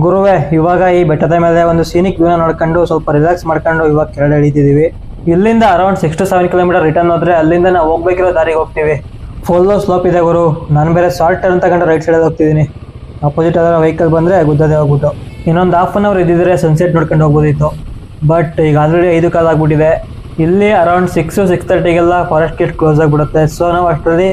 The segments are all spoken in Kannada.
ಗುರುವೆ, ಇವಾಗ ಈ ಬೆಟ್ಟದ ಮೇಲೆ ಒಂದು ಸೀನಿಕ್ ವ್ಯೂನ ನೋಡ್ಕೊಂಡು ಸ್ವಲ್ಪ ರಿಲ್ಯಾಕ್ಸ್ ಮಾಡ್ಕೊಂಡು ಇವಾಗ ಕೆಳಗಡೆ ಇಳಿತಿದ್ದೀವಿ ಇಲ್ಲಿಂದ around six to seven kilometre return ಹೋದ್ರೆ ಅಲ್ಲಿಂದ ನಾವು ಹೋಗ್ಬೇಕಿರೋ ದಾರಿಗೆ ಹೋಗ್ತೀವಿ. ಫುಲ್ಲು ಸ್ಲೋಪ್ ಇದೆ ಗುರು. ನಾನು ಬೇರೆ ಶಾರ್ಟ್ ಟರ್ನ್ ತಗೊಂಡು ರೈಟ್ ಸೈಡಲ್ಲಿ ಹೋಗ್ತಿದ್ದೀನಿ. ಅಪೋಸಿಟ್ ಅದರ ವೆಹಿಕಲ್ ಬಂದರೆ ಗುದ್ದದೆ ಹೋಗ್ಬಿಟ್ಟು. ಇನ್ನೊಂದು ಹಾಫ್ ಅನ್ ಅವರ್ ಇದ್ದಿದ್ರೆ ಸನ್ಸೆಟ್ ನೋಡ್ಕೊಂಡು ಹೋಗ್ಬೋದಿತ್ತು. ಬಟ್ ಈಗ ಆಲ್ರೆಡಿ ಐದು ಕಾಲ ಆಗ್ಬಿಟ್ಟಿದೆ. ಇಲ್ಲಿ ಅರೌಂಡ್ ಸಿಕ್ಸು ಸಿಕ್ಸ್ ತರ್ಟಿಗೆಲ್ಲ ಫಾರೆಸ್ಟ್ ಗೇಟ್ ಕ್ಲೋಸ್ ಆಗಿಬಿಡುತ್ತೆ. ಸೊ ನಾವು ಅಷ್ಟರಲ್ಲಿ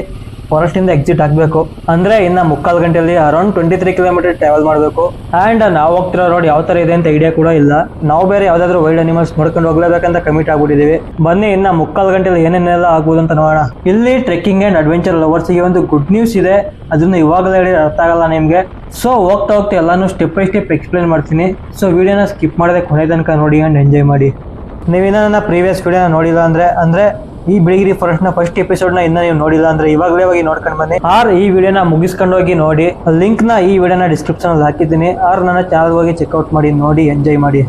ಫಾರೆಸ್ಟಿಂದ ಎಕ್ಸಿಟ್ ಆಗಬೇಕು. ಅಂದರೆ ಇನ್ನು ಮುಕ್ಕಾಲು ಗಂಟೆಯಲ್ಲಿ around twenty three kilometre travel ಮಾಡಬೇಕು. ಆ್ಯಂಡ್ ನಾವು ಹೋಗ್ತಿರೋ ರೋಡ್ ಯಾವ ಥರ ಇದೆ ಅಂತ ಐಡಿಯಾ ಕೂಡ ಇಲ್ಲ. ನಾವು ಬೇರೆ ಯಾವುದಾದ್ರೂ ವೈಲ್ಡ್ ಅನಿಮಲ್ಸ್ ನೋಡ್ಕೊಂಡು ಹೋಗ್ಲೇಬೇಕಂತ ಕಮಿಟ್ ಆಗ್ಬಿಟ್ಟಿದ್ದೀವಿ ಬನ್ನಿ, ಇನ್ನು ಮುಕ್ಕಾಲು ಗಂಟೆಯಲ್ಲಿ ಏನೇನೆಲ್ಲ ಆಗ್ಬೋದು ಅಂತ ನೋಡೋಣ. ಇಲ್ಲಿ ಟ್ರೆಕ್ಕಿಂಗ್ ಆ್ಯಂಡ್ ಅಡ್ವೆಂಚರ್ ಲವರ್ಸ್ಗೆ ಒಂದು ಗುಡ್ ನ್ಯೂಸ್ ಇದೆ. ಅದನ್ನು ಇವಾಗಲೇ ಹೇಳಿ ಅರ್ಥ ಆಗಲ್ಲ ನಿಮಗೆ. ಸೊ ಹೋಗ್ತಾ ಹೋಗ್ತಾ ಎಲ್ಲಾನು ಸ್ಟೆಪ್ ಬೈ ಸ್ಟೆಪ್ ಎಕ್ಸ್ಪ್ಲೇನ್ ಮಾಡ್ತೀನಿ. ಸೊ ವಿಡಿಯೋನ ಸ್ಕಿಪ್ ಮಾಡದೆ ಕೊನೆ ತನಕ ನೋಡಿ ಆ್ಯಂಡ್ ಎಂಜಾಯ್ ಮಾಡಿ. ನೀವಿನ್ನ ನನ್ನ ಪ್ರೀವಿಯಸ್ ವಿಡಿಯೋನ ನೋಡಿಲ್ಲ ಅಂದರೆ ಅಂದರೆ ಈ ಬಿಳಿಗಿರಿ ನ ಫಸ್ಟ್ ಎಪಿಸೋಡ್ನ ಇನ್ನೂ ನೀವು ನೋಡಿಲ್ಲ ಅಂದ್ರೆ ಇವಾಗಲೇ ಹೋಗಿ ನೋಡ್ಕೊಂಡು ಬನ್ನಿ. ಆರ್ ಈ ವಿಡಿಯೋನ ಮುಗಿಸ್ಕೊಂಡು ಹೋಗಿ ನೋಡಿ. ಲಿಂಕ್ನ ಈ ವಿಡಿಯೋನ ಡಿಸ್ಕ್ರಿಪ್ಷನ್ ಅಲ್ಲಿ ಹಾಕಿದ್ದೀನಿ. ಆರ್ ನನ್ನ ಚಾನಲ್ ಹೋಗಿ ಚೆಕ್ಔಟ್ ಮಾಡಿ, ನೋಡಿ ಎಂಜಾಯ್ ಮಾಡಿ.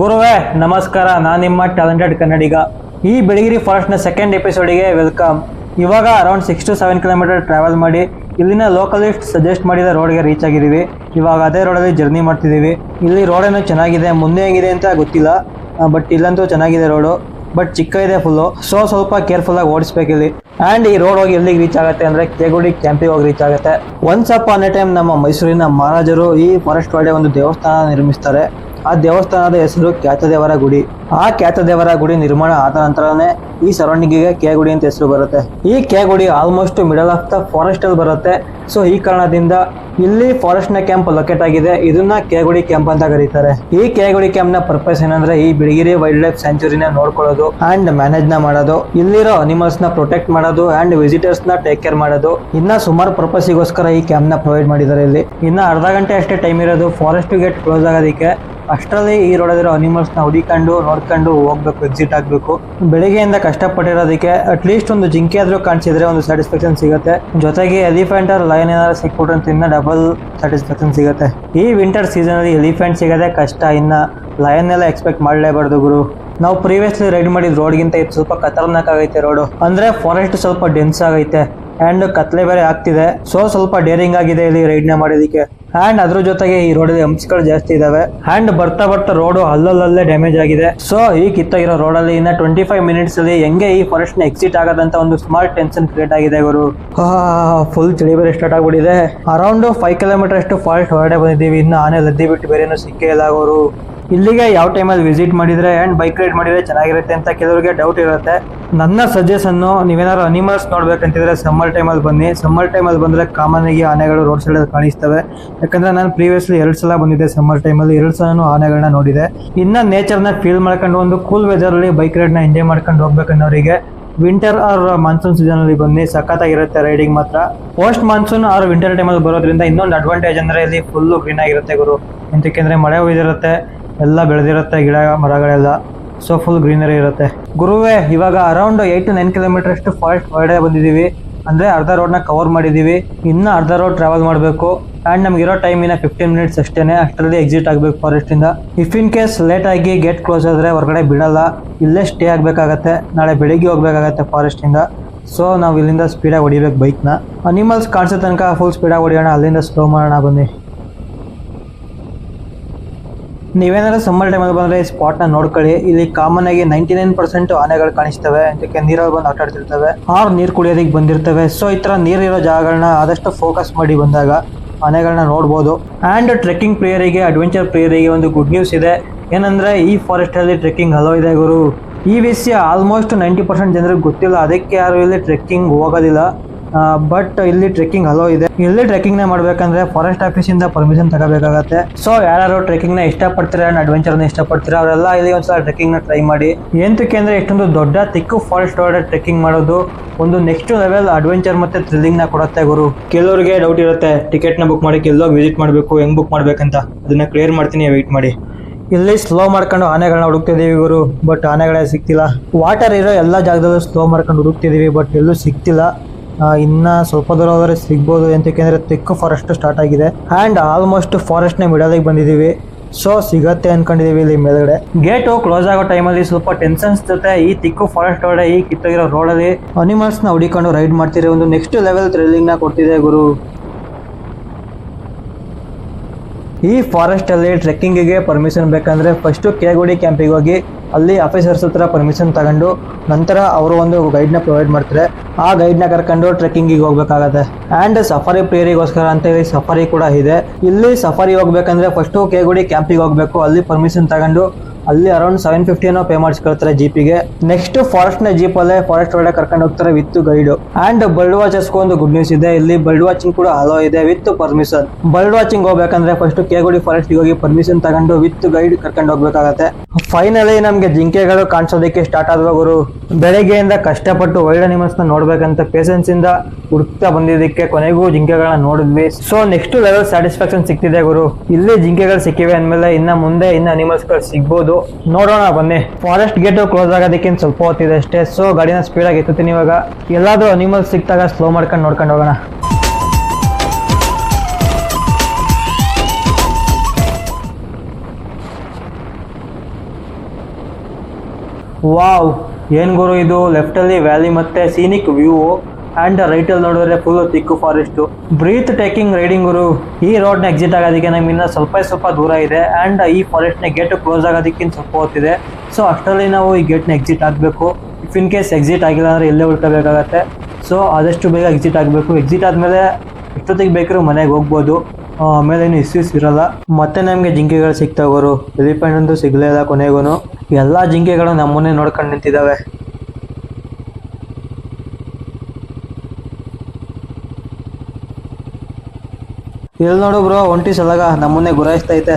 ಗುರುವೆ, ನಮಸ್ಕಾರ. ನಾನು ನಿಮ್ಮ ಟ್ಯಾಲೆಂಟೆಡ್ ಕನ್ನಡಿಗ. ಈ ಬೆಳಗಿರಿ ನ ಸೆಕೆಂಡ್ ಎಪಿಸೋಡಿಗೆ ವೆಲ್ಕಮ್ ಇವಾಗ around six to seven kilometre travel ಮಾಡಿ. ಇಲ್ಲಿನ ಲೋಕಲಿಸ್ಟ್ ಸಜೆಸ್ಟ್ ಮಾಡಿದ ರೋಡ್ಗೆ ರೀಚ್ ಆಗಿದ್ದೀವಿ. ಇವಾಗ ಅದೇ ರೋಡಲ್ಲಿ ಜರ್ನಿ ಮಾಡ್ತಿದ್ದೀವಿ. ಇಲ್ಲಿ ರೋಡೇನೋ ಚೆನ್ನಾಗಿದೆ, ಮುಂದೆ ಹೇಗಿದೆ ಅಂತ ಗೊತ್ತಿಲ್ಲ. ಬಟ್ ಇಲ್ಲಂತೂ ಚೆನ್ನಾಗಿದೆ ರೋಡು ಬಟ್ ಚಿಕ್ಕ ಇದೆ ಫುಲ್ಲು ಸೊ ಸ್ವಲ್ಪ ಕೇರ್ಫುಲ್ಲಾಗಿ ಓಡಿಸ್ಬೇಕು ಇಲ್ಲಿ. ಆ್ಯಂಡ್ ಈ ರೋಡ್ ಹೋಗಿ ಎಲ್ಲಿಗೆ ರೀಚ್ ಆಗುತ್ತೆ ಅಂದ್ರೆ ಕೆಗುಡಿ ಕ್ಯಾಂಪಿಗೆ ಹೋಗಿ ರೀಚ್ ಆಗುತ್ತೆ. ಒನ್ಸ್ ಅಪ್ ಆನ್ ಎ ಟೈಮ್ ನಮ್ಮ ಮೈಸೂರಿನ ಮಹಾರಾಜರು ಈ ಫಾರೆಸ್ಟ್ ಒಳಗೆ ಒಂದು ದೇವಸ್ಥಾನ ನಿರ್ಮಿಸ್ತಾರೆ. ಆ ದೇವಸ್ಥಾನದ ಹೆಸರು ಕ್ಯಾತದೇವರ ಗುಡಿ. ಆ ಕ್ಯಾತದೇವರ ಗುಡಿ ನಿರ್ಮಾಣ ಆದ ನಂತರನೇ ಈ ಸರೌಂಡಿಂಗಿಗೆ ಕೆ ಗುಡಿ ಅಂತ ಹೆಸರು ಬರುತ್ತೆ. ಈ K Gudi almost middle of the forest ಅಲ್ಲಿ ಬರುತ್ತೆ. ಸೊ ಈ ಕಾರಣದಿಂದ ಇಲ್ಲಿ ಫಾರೆಸ್ಟ್ನ ಕ್ಯಾಂಪ್ ಲೊಕೇಟ್ ಆಗಿದೆ. ಇದನ್ನ ಕೇಗುಡಿ ಕ್ಯಾಂಪ್ ಅಂತ ಕರೀತಾರೆ. ಈ ಕೇಗುಡಿ ಕ್ಯಾಂಪ್ನ ಪರ್ಪಸ್ ಏನಂದ್ರೆ ಈ ಬಿಳಿಗಿರಿ ವೈಲ್ಡ್ ಲೈಫ್ ಸ್ಯಾಂಚುರಿನ ನೋಡ್ಕೊಳ್ಳೋದು ಅಂಡ್ ಮ್ಯಾನೇಜ್ನ ಮಾಡೋದು. ಇಲ್ಲಿರೋ ಅನಿಮಲ್ಸ್ನ ಪ್ರೊಟೆಕ್ಟ್ ಮಾಡೋದು ಅಂಡ್ ವಿಸಿಟರ್ಸ್ನ ಟೇಕ್ ಕೇರ್ ಮಾಡೋದು. ಇನ್ನ ಸುಮಾರು ಪರ್ಪಸ್ ಗೋಸ್ಕರ ಈ ಕ್ಯಾಂಪ್ನ ಪ್ರೊವೈಡ್ ಮಾಡಿದ್ದಾರೆ ಇಲ್ಲಿ. ಇನ್ನ ಅರ್ಧ ಗಂಟೆ ಅಷ್ಟೇ ಟೈಮ್ ಇರೋದು ಫಾರೆಸ್ಟ್ ಗೇಟ್ ಕ್ಲೋಸ್ ಆಗೋದಕ್ಕೆ. ಅಷ್ಟರಲ್ಲಿ ಈ ರೋಡಲ್ಲಿರೋ ಅನಿಮಲ್ಸ್ನ ಹುಡಿಕೊಂಡು, ನೋಡ್ಕೊಂಡು ಹೋಗ್ಬೇಕು ಎಕ್ಸಿಟ್ ಆಗಬೇಕು. ಬೆಳಿಗ್ಗೆಯಿಂದ ಕಷ್ಟಪಟ್ಟಿರೋದಕ್ಕೆ ಅಟ್ಲೀಸ್ಟ್ ಒಂದು ಜಿಂಕೆ ಆದ್ರೂ ಕಾಣಿಸಿದ್ರೆ ಒಂದು ಸ್ಯಾಟಿಸ್ಫ್ಯಾಕ್ಷನ್ ಸಿಗುತ್ತೆ. ಜೊತೆಗೆ ಎಲಿಫೆಂಟ್ ಆರ್ ಲಯನ್ ಏನಾದ್ರು ಸಿಕ್ಬಿಟ್ರೆ ಅಂತ ಇನ್ನ ಡಬಲ್ ಸ್ಯಾಟಿಸ್ಫ್ಯಾಕ್ಷನ್ ಸಿಗುತ್ತೆ. ಈ ವಿಂಟರ್ ಸೀಸನ್ ಅಲ್ಲಿ ಎಲಿಫೆಂಟ್ ಸಿಗೋದೇ ಕಷ್ಟ. ಇನ್ನು ಲಯನ್ ಎಲ್ಲ ಎಕ್ಸ್ಪೆಕ್ಟ್ ಮಾಡಲೇಬಾರ್ದು ಗುರು. ನಾವು ಪ್ರೀವಿಯಸ್ಲಿ ರೈಡ್ ಮಾಡಿದ ರೋಡ್ಗಿಂತ ಇದು ಸ್ವಲ್ಪ ಖತರ್ನಾಕ್ ಆಗೈತೆ ರೋಡು ಅಂದ್ರೆ ಫಾರೆಸ್ಟ್ ಸ್ವಲ್ಪ ಡೆನ್ಸ್ ಆಗೈತೆ. ಆ್ಯಂಡ್ ಕತ್ಲೆ ಬೇರೆ ಆಗ್ತಿದೆ. ಸೊ ಸ್ವಲ್ಪ ಡೇರಿಂಗ್ ಆಗಿದೆ ಇಲ್ಲಿ ರೈಡ್ ರೈಡ್ನ ಮಾಡೋದಕ್ಕೆ ಆ್ಯಂಡ್ ಅದ್ರ ಜೊತೆಗೆ ಈ ರೋಡಲ್ಲಿ ಹಂಪ್ಸ್ಗಳು ಜಾಸ್ತಿ ಇದಾವೆ. ಆ್ಯಂಡ್ ಬರ್ತಾ ಬರ್ತಾ ರೋಡು ಅಲ್ಲಲ್ಲೇ ಡ್ಯಾಮೇಜ್ ಆಗಿದೆ. ಸೊ ಈ ಕಿತ್ತಾಗಿರೋ ರೋಡಲ್ಲಿ ಇನ್ನ ಟ್ವೆಂಟಿ ಫೈವ್ ಮಿನಿಟ್ಸ್ ಅಲ್ಲಿ ಹೆಂಗೆ ಈ ಫಾರೆಸ್ಟ್ನ ಎಕ್ಸಿಟ್ ಆಗೋದಂತ ಒಂದು ಸ್ಮಾರ್ಟ್ ಟೆನ್ಷನ್ ಕ್ರಿಯೇಟ್ ಆಗಿದೆ ಇವರು. ಫುಲ್ ಚಳಿ ಬೇರೆ ಸ್ಟಾರ್ಟ್ ಆಗ್ಬಿಟ್ಟಿದೆ. ಅರೌಂಡ್ ಫೈವ್ ಕಿಲೋಮೀಟರ್ ಅಷ್ಟು ಫಾರೆಸ್ಟ್ ಹೊರಡೆ ಬಂದಿದ್ದೀವಿ. ಇನ್ನು ಆನೆ ಲದ್ದಿ ಬಿಟ್ಟು ಬೇರೆನೂ ಸಿಕ್ಕೇ ಇಲ್ಲ ಅವರು ಇಲ್ಲಿಗೆ ಯಾವ ಟೈಮಲ್ಲಿ ವಿಸಿಟ್ ಮಾಡಿದರೆ ಆ್ಯಂಡ್ ಬೈಕ್ ರೈಡ್ ಮಾಡಿದರೆ ಚೆನ್ನಾಗಿರುತ್ತೆ ಅಂತ ಕೆಲವರಿಗೆ ಡೌಟ್ ಇರುತ್ತೆ. ನನ್ನ ಸಜೆಷನ್ನು ನೀವೇನಾದ್ರು ಅನಿಮಲ್ಸ್ ನೋಡ್ಬೇಕಂತಿದ್ರೆ ಸಮ್ಮರ್ ಟೈಮಲ್ಲಿ ಬನ್ನಿ. ಸಮ್ಮರ್ ಟೈಮಲ್ಲಿ ಬಂದರೆ ಕಾಮನ್ ಆನೆಗಳು ರೋಡ್ ಸೈಡಲ್ಲಿ ಕಾಣಿಸ್ತವೆ. ಯಾಕಂದರೆ ನಾನು ಪ್ರೀವಿಯಸ್ಲಿ ಎರಡು ಸಲ ಬಂದಿದ್ದೆ ಸಮ್ಮರ್ ಟೈಮಲ್ಲಿ ಎರಡು ಸಲನೂ ಆನೆಗಳನ್ನ ನೋಡಿದೆ. ಇನ್ನು ನೇಚರ್ನ ಫೀಲ್ ಮಾಡ್ಕೊಂಡು ಒಂದು ಕೂಲ್ ವೆದರಲ್ಲಿ ಬೈಕ್ ರೈಡ್ನ ಎಂಜಾಯ್ ಮಾಡ್ಕೊಂಡು ಹೋಗ್ಬೇಕನ್ನೋರಿಗೆ ವಿಂಟರ್ ಆರ್ ಮಾನ್ಸೂನ್ ಸೀಸನ್ ಅಲ್ಲಿ ಬನ್ನಿ. ಸಖತ್ತಾಗಿರುತ್ತೆ ರೈಡಿಂಗ್ ಮಾತ್ರ. ಪೋಸ್ಟ್ ಮಾನ್ಸೂನ್ ಆರ್ ವಿಂಟರ್ ಟೈಮಲ್ಲಿ ಬರೋದ್ರಿಂದ ಇನ್ನೊಂದು ಅಡ್ವಾಂಟೇಜ್ ಅಂದ್ರೆ ಇಲ್ಲಿ ಫುಲ್ಲು ಗ್ರೀನ್ ಆಗಿರುತ್ತೆ ಗುರು. ಎಂತಕ್ಕೆಂದ್ರೆ ಮಳೆ ಹೋಗಿರುತ್ತೆ ಎಲ್ಲ ಬೆಳೆದಿರುತ್ತೆ ಗಿಡ, ಮರಗಳೆಲ್ಲ. ಸೊ ಫುಲ್ ಗ್ರೀನರಿ ಇರುತ್ತೆ. ಗುರುವೇ, ಇವಾಗ around eight to nine kilometre ಅಷ್ಟು ಫಾರೆಸ್ಟ್ ಹೊರಗಡೆ ಬಂದಿದ್ದೀವಿ ಅಂದ್ರೆ ಅರ್ಧ ರೋಡ್ನ ಕವರ್ ಮಾಡಿದ್ದೀವಿ ಇನ್ನು ಅರ್ಧ ರೋಡ್ ಟ್ರಾವೆಲ್ ಮಾಡಬೇಕು. ಆ್ಯಂಡ್ ನಮಗಿರೋ ಟೈಮ್ ಇನ್ನ ಫಿಫ್ಟೀನ್ ಮಿನಿಟ್ಸ್ ಅಷ್ಟೇ ಅಷ್ಟರಲ್ಲಿ ಎಕ್ಸಿಟ್ ಆಗಬೇಕು ಫಾರೆಸ್ಟಿಂದ ಇಫ್ ಇನ್ ಕೇಸ್ ಲೇಟ್ ಆಗಿ ಗೇಟ್ ಕ್ಲೋಸ್ ಆದರೆ ಹೊರಗಡೆ ಬಿಡಲ್ಲ, ಇಲ್ಲೇ ಸ್ಟೇ ಆಗಬೇಕಾಗತ್ತೆ. ನಾಳೆ ಬೆಳಿಗ್ಗೆ ಹೋಗ್ಬೇಕಾಗತ್ತೆ ಫಾರೆಸ್ಟಿಂದ ಸೊ ನಾವು ಇಲ್ಲಿಂದ ಸ್ಪೀಡಾಗಿ ಹೊಡಿಬೇಕು ಬೈಕ್ನ ಅನಿಮಲ್ಸ್ ಕಾಣಿಸೋ ತನಕ ಫುಲ್ ಸ್ಪೀಡಾಗಿ ಹೊಡಿಯೋಣ. ಅಲ್ಲಿಂದ ಸ್ಲೋ ಮಾಡೋಣ ಬನ್ನಿ. ನೀವೇನಾದ್ರೂ ಸಮ್ಮರ್ ಟೈಮಲ್ಲಿ ಬಂದರೆ ಈ ಸ್ಪಾಟ್ನ ನೋಡ್ಕೊಳ್ಳಿ. ಇಲ್ಲಿ ಕಾಮನ್ ಆಗಿ ನೈಂಟಿ ನೈನ್ ಪರ್ಸೆಂಟ್ ಆನೆಗಳು ಕಾಣಿಸ್ತವೆ. ಅದಕ್ಕೆ ನೀರಲ್ಲಿ ಬಂದು ಆಟ ಆಡ್ತಿರ್ತವೆ ಆರ್ ನೀರು ಕುಡಿಯೋದಕ್ಕೆ ಬಂದಿರ್ತವೆ. ಸೊ ಈ ಥರ ನೀರಿರೋ ಜಾಗಗಳನ್ನ ಆದಷ್ಟು ಫೋಕಸ್ ಮಾಡಿ ಬಂದಾಗ ಆನೆಗಳನ್ನ ನೋಡ್ಬೋದು. ಆ್ಯಂಡ್ ಟ್ರೆಕ್ಕಿಂಗ್ ಪ್ರಿಯರಿಗೆ ಅಡ್ವೆಂಚರ್ ಪ್ರಿಯರಿಗೆ ಒಂದು ಗುಡ್ ನ್ಯೂಸ್ ಇದೆ. ಏನಂದರೆ, ಈ ಫಾರೆಸ್ಟಲ್ಲಿ ಟ್ರೆಕ್ಕಿಂಗ್ ಹಲೋ ಇದೆ ಗುರು. ಈ ವಿಷಯ ಆಲ್ಮೋಸ್ಟ್ ನೈಂಟಿ ಪರ್ಸೆಂಟ್ ಜನರಿಗೆ ಗೊತ್ತಿಲ್ಲ. ಅದಕ್ಕೆ ಯಾರು ಇಲ್ಲಿ ಟ್ರೆಕ್ಕಿಂಗ್ ಹೋಗೋದಿಲ್ಲ. ಬಟ್ ಇಲ್ಲಿ ಟ್ರೆಕ್ಕಿಂಗ್ ಹಲೋ ಇದೆ. ಇಲ್ಲಿ ಟ್ರೆಕ್ಕಿಂಗ್ನ ಮಾಡ್ಬೇಕಂದ್ರೆ ಫಾರೆಸ್ಟ್ ಆಫೀಸ್ ಇಂದ ಪರ್ಮಿಷನ್ ತಗೋಬೇಕಾಗತ್ತೆ. ಸೊ ಯಾರು ಟ್ರೆಕ್ಕಿಂಗ್ನ ಇಷ್ಟಪಡ್ತೀರಾ ಅಂಡ್ ಅಡ್ವೆಂಚರ್ನ ಇಷ್ಟಪಡ್ತೀರಾ ಅವರೆಲ್ಲ ಇಲ್ಲಿ ಒಂದ್ಸಲ ಟ್ರೆಕ್ಕಿಂಗ್ನ ಟ್ರೈ ಮಾಡಿ. ಎಂತಕ್ಕೆ ಅಂದ್ರೆ ಇಷ್ಟೊಂದು ದೊಡ್ಡ ತಿಕ್ಕು ಫಾರೆಸ್ಟ್ ಒಳಗಡೆ ಟ್ರೆಕ್ಕಿಂಗ್ ಮಾಡೋದು ಒಂದು ನೆಕ್ಸ್ಟ್ ಲೆವೆಲ್ ಅಡ್ವೆಂಚರ್ ಮತ್ತೆ ಥ್ರಿಲ್ಲಿಂಗ್ನ ಕೊಡುತ್ತೆ ಗುರು. ಕೆಲವರಿಗೆ ಡೌಟ್ ಇರುತ್ತೆ ಟಿಕೆಟ್ನ ಬುಕ್ ಮಾಡಿ ಎಲ್ಲೋಗಿ ವಿಸಿಟ್ ಮಾಡಬೇಕು ಹೆಂಗ್ ಬುಕ್ ಮಾಡ್ಬೇಕಂತ. ಅದನ್ನ ಕ್ಲಿಯರ್ ಮಾಡ್ತೀನಿ ವೆಯ್ಟ್ ಮಾಡಿ. ಇಲ್ಲಿ ಸ್ಲೋ ಮಾಡ್ಕೊಂಡು ಆನೆಗಳನ್ನ ಹುಡುಕ್ತಿದೀವಿ ಗುರು ಬಟ್ ಆನೆಗಳೇ ಸಿಕ್ತಿಲ್ಲ ವಾಟರ್ ಇರೋ ಎಲ್ಲ ಜಾಗದಲ್ಲೂ ಸ್ಲೋ ಮಾಡ್ಕೊಂಡು ಹುಡುಕ್ತಿದೀವಿ ಬಟ್ ಎಲ್ಲೂ ಸಿಗ್ತಿಲ್ಲ. ಆ, ಇನ್ನ ಸ್ವಲ್ಪ ದೂರ ಹೋದರೆ ಸಿಗ್ಬೋದು ಎಂತಕ್ಕೆಂದ್ರೆ ತಿಕ್ಕು ಫಾರೆಸ್ಟ್ ಸ್ಟಾರ್ಟ್ ಆಗಿದೆ. ಆ್ಯಂಡ್ ಆಲ್ಮೋಸ್ಟ್ ಫಾರೆಸ್ಟ್ನ ಮಿಡಲಿಗೆ ಬಂದಿದೀವಿ ಸೊ ಸಿಗತ್ತೆ ಅನ್ಕೊಂಡಿದೀವಿ ಇಲ್ಲಿ ಮೇಲ್ಗಡೆ. ಗೇಟು ಕ್ಲೋಸ್ ಆಗೋ ಟೈಮಲ್ಲಿ ಸ್ವಲ್ಪ ಟೆನ್ಷನ್ಸ್ ಜೊತೆ ಈ ತಿಕ್ಕು ಫಾರೆಸ್ಟ್ ಒಳಗಡೆ, ಈ ಕಿತ್ತೋಗಿರೋ ರೋಡಲ್ಲಿ ನ ಹುಡಿಕೊಂಡು ರೈಡ್ ಮಾಡ್ತಿರೋ ಒಂದು ನೆಕ್ಸ್ಟ್ ಲೆವೆಲ್ನ ಕೊಡ್ತಿದೆ ಗುರು. ಈ ಫಾರೆಸ್ಟ್ ಅಲ್ಲಿ ಟ್ರೆಕ್ಕಿಂಗಿಗೆ ಪರ್ಮಿಷನ್ ಬೇಕಂದ್ರೆ ಫಸ್ಟ್ ಕೆಗುಡಿ ಕ್ಯಾಂಪಿಗೆ ಹೋಗಿ ಅಲ್ಲಿ ಆಫೀಸರ್ಸ್ ಹತ್ರ ಪರ್ಮಿಷನ್ ತಗೊಂಡು ನಂತರ ಅವರು ಒಂದು ಗೈಡ್ನ ಪ್ರೊವೈಡ್ ಮಾಡ್ತಾರೆ. ಆ ಗೈಡ್ನ ಕರ್ಕೊಂಡು ಟ್ರೆಕ್ಕಿಂಗಿಗೆ ಹೋಗ್ಬೇಕಾಗತ್ತೆ. ಆ್ಯಂಡ್ ಸಫಾರಿ ಪ್ರೇರಿಗೋಸ್ಕರ ಅಂತ ಹೇಳಿ ಸಫಾರಿ ಕೂಡ ಇದೆ. ಇಲ್ಲಿ ಸಫಾರಿ ಹೋಗ್ಬೇಕಂದ್ರೆ ಫಸ್ಟು ಕೇಗುಡಿ ಕ್ಯಾಂಪಿಗೆ ಹೋಗ್ಬೇಕು. ಅಲ್ಲಿ ಪರ್ಮಿಷನ್ ತಗೊಂಡು ಅಲ್ಲಿ ಅರೌಂಡ್ ಸೆವೆನ್ ಫಿಫ್ಟಿ ಏನೋ ಪೇ ಮಾಡಿಸ್ಕೊಳ್ತಾರೆ ಜೀಪಿಗೆ ನೆಕ್ಸ್ಟ್ ಫಾರೆಸ್ಟ್ನ ಜೀಪ್ ಅಲ್ಲೇ ಫಾರೆಸ್ಟ್ ಒಳಗಡೆ ಕರ್ಕೊಂಡು ಹೋಗ್ತಾರೆ with guide and bird watches ಒಂದು ಗುಡ್ ನ್ಯೂಸ್ ಇದೆ. ಇಲ್ಲಿ ಬರ್ಡ್ ವಾಚಿಂಗ್ ಕೂಡ ಅಲೋ ಇದೆ ವಿತ್ ಪರ್ಮಿಷನ್ ಬರ್ಡ್ ವಾಚಿಂಗ್ ಹೋಗ್ಬೇಕಂದ್ರೆ ಫಸ್ಟ್ ಕೇಗುಡಿ ಫಾರೆಸ್ಟ್ ಹೋಗಿ ಪರ್ಮಿಷನ್ ತಗೊಂಡು ವಿತ್ ಗೈಡ್ ಕರ್ಕೊಂಡು ಹೋಗ್ಬೇಕಾಗತ್ತೆ. ಫೈನಲಿ ನಮ್ಗೆ ಜಿಂಕೆಗಳು ಕಾಣಿಸೋದಕ್ಕೆ ಸ್ಟಾರ್ಟ್ ಆದ್ವ ಗುರು. ಬೆಳಗ್ಗೆಯಿಂದ ಕಷ್ಟಪಟ್ಟು ವೈಲ್ಡ್ ಅನಿಮಲ್ಸ್ನ ನೋಡ್ಬೇಕಂತ ಪೇಷನ್ಸ್ ಇಂದ ಹುಡುಕ್ತಾ ಬಂದಿದ್ದಕ್ಕೆ ಕೊನೆಗೂ ಜಿಂಕೆಗಳನ್ನ ನೋಡಿದ್ವಿ. ಸೊ ನೆಕ್ಸ್ಟ್ ಲೆವೆಲ್ ಸ್ಯಾಟಿಸ್ಫ್ಯಾಕ್ಷನ್ ಸಿಕ್ತಿದೆ ಗುರು. ಇಲ್ಲಿ ಜಿಂಕೆಗಳು ಸಿಕ್ಕಿವೆ ಅಂದ್ಮೇಲೆ ಇನ್ನ ಮುಂದೆ ಇನ್ನ ಅನಿಮಲ್ಸ್ಗಳು ಸಿಗ್ಬೋದು ನೋಡೋಣ, ಬನ್ನಿ. ಫಾರೆಸ್ಟ್ ಗೇಟ್ ಕ್ಲೋಸ್ ಆಗೋದಕ್ಕಿಂತ ಸ್ವಲ್ಪ ಹೊತ್ತಿದೆ ಅಷ್ಟೇ. ಸೊ ಗಾಡಿನ ಸ್ಪೀಡ್ ಆಗಿ ಇವಾಗ. ಎಲ್ಲಾದ್ರೂ ಅನಿಮಲ್ ಸಿಕ್ತಾಗ ಸ್ಲೋ ಮಾಡ್ಕೊಂಡು ನೋಡ್ಕೊಂಡು ಹೋಗೋಣ. ವಾವ್ ಏನ್ ಗುರು ಇದು? ಲೆಫ್ಟಲ್ಲಿ ವ್ಯಾಲಿ ಮತ್ತೆ ಸೀನಿಕ್ ವ್ಯೂ ಅಂಡ್ ರೈಟ್ ಅಲ್ಲಿ ನೋಡಿದ್ರೆ full thick forest breathtaking riding ಈ ರೋಡ್ನ ಎಕ್ಸಿಟ್ ಆಗೋದಕ್ಕೆ ಇನ್ನ ಸ್ವಲ್ಪ ಸ್ವಲ್ಪ ದೂರ ಇದೆ. ಅಂಡ್ ಈ ಫಾರೆಸ್ಟ್ನ ಗೇಟ್ ಕ್ಲೋಸ್ ಆಗೋದಕ್ಕಿಂತ ಸ್ವಲ್ಪ ಹೋಗ್ತಿದೆ ಸೊ ಅಷ್ಟರಲ್ಲಿ ನಾವು ಈ ಗೇಟ್ನ ಎಕ್ಸಿಟ್ ಆಗಬೇಕು. ಇಫ್ ಇನ್ ಕೇಸ್ ಎಕ್ಸಿಟ್ ಆಗಿಲ್ಲ ಅಂದ್ರೆ ಇಲ್ಲೇ ಉಳ್ಕೋಬೇಕಾಗತ್ತೆ ಸೊ ಆದಷ್ಟು ಬೇಗ ಎಕ್ಸಿಟ್ ಆಗಬೇಕು. ಎಕ್ಸಿಟ್ ಆದ್ಮೇಲೆ ಎಷ್ಟೊತ್ತಿಗೆ ಬೇಕಾದ್ರೂ ಮನೆಗೆ ಹೋಗ್ಬೋದು. ಆಮೇಲೇನು ಇಶ್ಯೂಸ್ ಇರಲ್ಲ. ಮತ್ತೆ ನಮಗೆ ಜಿಂಕೆಗಳು ಸಿಗ್ತಾವರು ಎಲಿಫೆಂಟ್ ಅಂತೂ ಸಿಗ್ಲೇ ಇಲ್ಲ ಕೊನೆಗೂ. ಎಲ್ಲ ಜಿಂಕೆಗಳು ನಮ್ಮನ್ನೇ ನೋಡ್ಕೊಂಡು ನಿಂತಿದ್ದಾವೆ. ಇಲ್ಲಿ ನೋಡು ಬ್ರೋ ಒಂಟಿ ಸಲಗ ನಮ್ಮನ್ನೇ ಗುರಾಯಿಸ್ತೈತೆ.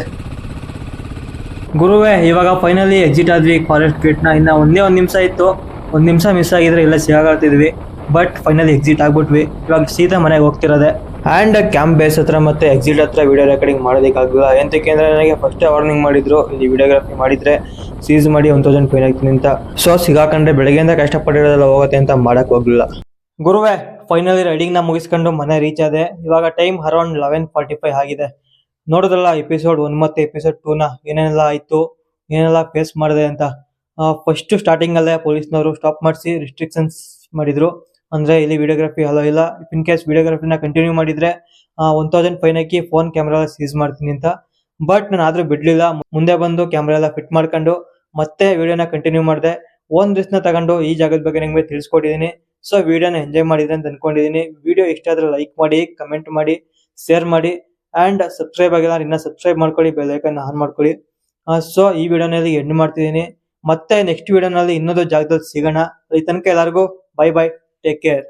ಗುರುವೇ ಇವಾಗ ಫೈನಲಿ ಎಕ್ಸಿಟ್ ಆದ್ವಿ ಫಾರೆಸ್ಟ್ ಗೇಟ್ನ ಇನ್ನು ಒಂದೇ ಒಂದು ನಿಮಿಷ ಇತ್ತು. ಒಂದು ನಿಮಿಷ ಮಿಸ್ ಆಗಿದ್ರೆ ಇಲ್ಲ ಸಿಗಾಗ್ತಿದ್ವಿ ಬಟ್ ಫೈನಲಿ ಎಕ್ಸಿಟ್ ಆಗ್ಬಿಟ್ವಿ. ಇವಾಗ ಸೀದಾ ಮನೆಗೆ ಹೋಗ್ತಿರೋದೆ. ಆ್ಯಂಡ್ ಕ್ಯಾಂಪ್ ಬೇಸ್ ಹತ್ರ ಮತ್ತೆ ಎಕ್ಸಿಟ್ ಹತ್ರ ವಿಡಿಯೋ ರೆಕಾರ್ಡಿಂಗ್ ಮಾಡೋದಕ್ಕಾಗಲ್ಲ ಎಂತಕ್ಕೆ ಅಂದರೆ ನನಗೆ ಫಸ್ಟೇ ವಾರ್ನಿಂಗ್ ಮಾಡಿದ್ರು. ಇಲ್ಲಿ ವಿಡಿಯೋಗ್ರಫಿ ಮಾಡಿದ್ರೆ ಸೀಸ್ ಮಾಡಿ ಒನ್ ತೌಸಂಡ್ ಫೈನ್ ಆಗ್ತೀನಿ ಅಂತ. ಸೊ ಸಿಗಾಕೊಂಡ್ರೆ ಬೆಳಗ್ಗೆಯಿಂದ ಕಷ್ಟಪಟ್ಟಿರೋದೆಲ್ಲ ಹೋಗುತ್ತೆ ಅಂತ ಮಾಡಕ್ ಹೋಗ್ಲಿಲ್ಲ. ಗುರುವೇ ಫೈನಲಿ ರೈಡಿಂಗ್ನ ಮುಗಿಸ್ಕೊಂಡು ಮನೆ ರೀಚ್ ಆದೆ. ಇವಾಗ time around eleven forty five ಆಗಿದೆ. ನೋಡಿದ್ರಲ್ಲ ಎಪಿಸೋಡ್ ಒನ್ ಮತ್ತೆ ಎಪಿಸೋಡ್ ಟೂ ನ ಏನೇನೆಲ್ಲ ಆಯ್ತು, ಏನೆಲ್ಲ ಫೇಸ್ ಮಾಡಿದೆ ಅಂತ. ಫಸ್ಟ್ ಸ್ಟಾರ್ಟಿಂಗ್ ಅಲ್ಲೇ ಪೊಲೀಸ್ನವರು ಸ್ಟಾಪ್ ಮಾಡಿಸಿ ರಿಸ್ಟ್ರಿಕ್ಷನ್ಸ್ ಮಾಡಿದ್ರು. ಅಂದ್ರೆ ಇಲ್ಲಿ ವಿಡಿಯೋಗ್ರಫಿ ಅಲೋ ಇಲ್ಲ. ಇನ್ ಕೇಸ್ ವಿಡಿಯೋಗ್ರಫಿನ ಕಂಟಿನ್ಯೂ ಮಾಡಿದ್ರೆ ಒನ್ ತೌಸಂಡ್ ಫೈನ್ ಹಾಕಿ ಫೋನ್ ಕ್ಯಾಮ್ರಾ ಸೀಸ್ ಮಾಡ್ತೀನಿ ಅಂತ. ಬಟ್ ನಾನು ಆದ್ರೂ ಬಿಡ್ಲಿಲ್ಲ. ಮುಂದೆ ಬಂದು ಕ್ಯಾಮ್ರಾ ಎಲ್ಲ ಫಿಟ್ ಮಾಡ್ಕೊಂಡು ಮತ್ತೆ ವಿಡಿಯೋನ ಕಂಟಿನ್ಯೂ ಮಾಡಿದೆ. ಒಂದ್ ರಿಸ್ಕ್ನ ತಗೊಂಡು ಈ ಜಾಗದ ಬಗ್ಗೆ ನಿಮಗೆ ತಿಳಿಸ್ಕೊಟ್ಟಿದ್ದೀನಿ ಸೊ ವಿಡಿಯೋನ ಎಂಜಾಯ್ ಮಾಡಿದ್ರೆ ಅಂತ ಅನ್ಕೊಂಡಿದೀನಿ. ವಿಡಿಯೋ ಇಷ್ಟ ಆದ್ರೆ ಲೈಕ್ ಮಾಡಿ ಕಮೆಂಟ್ ಮಾಡಿ ಶೇರ್ ಮಾಡಿ ಅಂಡ್ ಸಬ್ಸ್ಕ್ರೈಬ್ ಆಗಿಲ್ಲ ಇನ್ನೂ ಸಬ್ಸ್ಕ್ರೈಬ್ ಮಾಡ್ಕೊಳ್ಳಿ ಬೆಲ್ ಐಕನ್ ಆನ್ ಮಾಡ್ಕೊಳ್ಳಿ. ಸೊ ಈ ವಿಡಿಯೋನಲ್ಲಿ ಎಂಡ್ ಮಾಡ್ತಿದ್ದೀನಿ ಮತ್ತೆ ನೆಕ್ಸ್ಟ್ ವಿಡಿಯೋನಲ್ಲಿ ಇನ್ನೊಂದು ಜಾಗದಲ್ಲಿ ಸಿಗೋಣ. ಈ ತನಕ ಎಲ್ಲರಿಗೂ ಬೈ ಬೈ ಟೇಕ್ ಕೇರ್